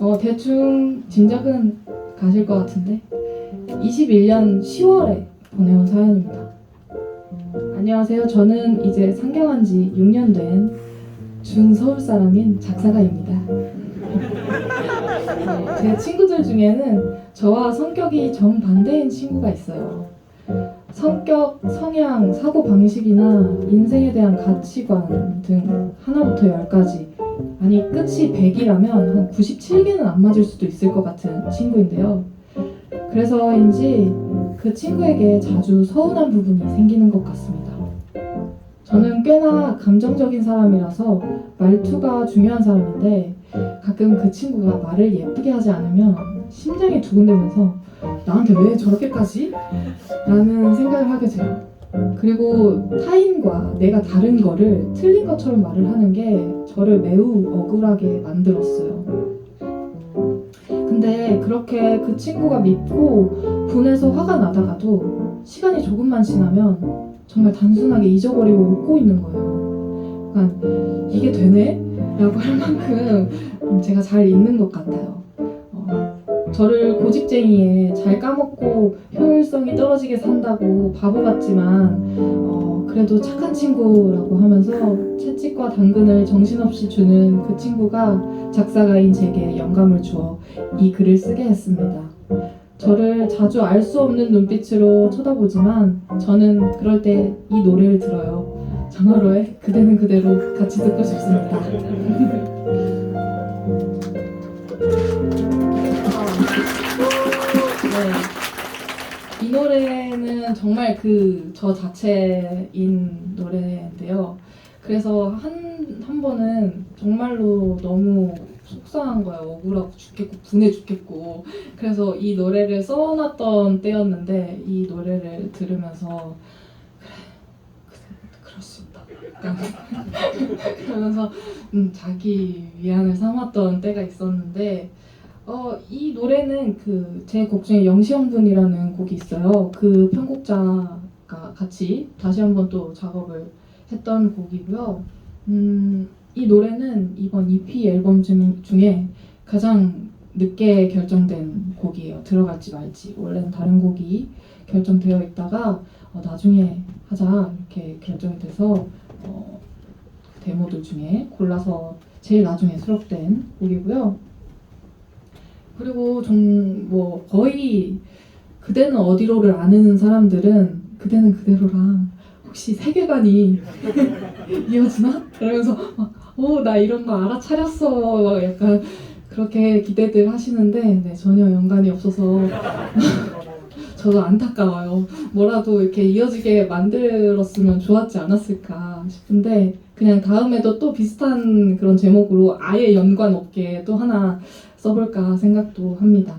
어, 대충 짐작은 가실 것 같은데 21년 10월에 보내온 사연입니다. 안녕하세요. 저는 이제 상경한 지 6년 된 준서울 사람인 작사가입니다. 네, 제 친구들 중에는 저와 성격이 정반대인 친구가 있어요. 성격, 성향, 사고 방식이나 인생에 대한 가치관 등 하나부터 열까지 아니 끝이 100이라면 한 97개는 안 맞을 수도 있을 것 같은 친구인데요. 그래서인지 그 친구에게 자주 서운한 부분이 생기는 것 같습니다. 저는 꽤나 감정적인 사람이라서 말투가 중요한 사람인데 가끔 그 친구가 말을 예쁘게 하지 않으면 심장이 두근대면서 나한테 왜 저렇게까지? 라는 생각을 하게 돼요. 그리고 타인과 내가 다른 거를 틀린 것처럼 말을 하는 게 저를 매우 억울하게 만들었어요. 근데 그렇게 그 친구가 밉고 분해서 화가 나다가도 시간이 조금만 지나면 정말 단순하게 잊어버리고 웃고 있는 거예요. 그러니까 이게 되네? 라고 할 만큼 제가 잘 있는 것 같아요. 어, 저를 고집쟁이에 잘 까먹고 효율성이 떨어지게 산다고 바보 같지만 어, 그래도 착한 친구라고 하면서 채찍과 당근을 정신없이 주는 그 친구가 작사가인 제게 영감을 주어 이 글을 쓰게 했습니다. 저를 자주 알 수 없는 눈빛으로 쳐다보지만 저는 그럴 때 이 노래를 들어요. 정화로의 그대는 그대로 같이 듣고 싶습니다. 노래는 정말 그 저 자체인 노래인데요. 그래서 한, 한 번은 정말로 너무 속상한 거예요. 억울하고 죽겠고 분해 죽겠고. 그래서 이 노래를 써놨던 때였는데 이 노래를 들으면서 그래, 그럴 수 있다. 그러면서 음, 자기 위안을 삼았던 때가 있었는데 어, 이 노래는 그 제 곡 중에 영시형분이라는 곡이 있어요. 그 편곡자가 같이 다시 한번 또 작업을 했던 곡이고요. 음, 이 노래는 이번 EP 앨범 중- 중에 가장 늦게 결정된 곡이에요. 들어갈지 말지. 원래는 다른 곡이 결정되어 있다가 어, 나중에 하자 이렇게 결정이 돼서 어, 데모들 중에 골라서 제일 나중에 수록된 곡이고요. 그리고 좀 뭐 거의 그대는 어디로를 아는 사람들은 그대는 그대로랑 혹시 세계관이 이어지나? 그러면서 어 나 이런 거 알아차렸어 약간 그렇게 기대들 하시는데 네, 전혀 연관이 없어서 저도 안타까워요. 뭐라도 이렇게 이어지게 만들었으면 좋았지 않았을까 싶은데 그냥 다음에도 또 비슷한 그런 제목으로 아예 연관 없게 또 하나 써볼까 생각도 합니다.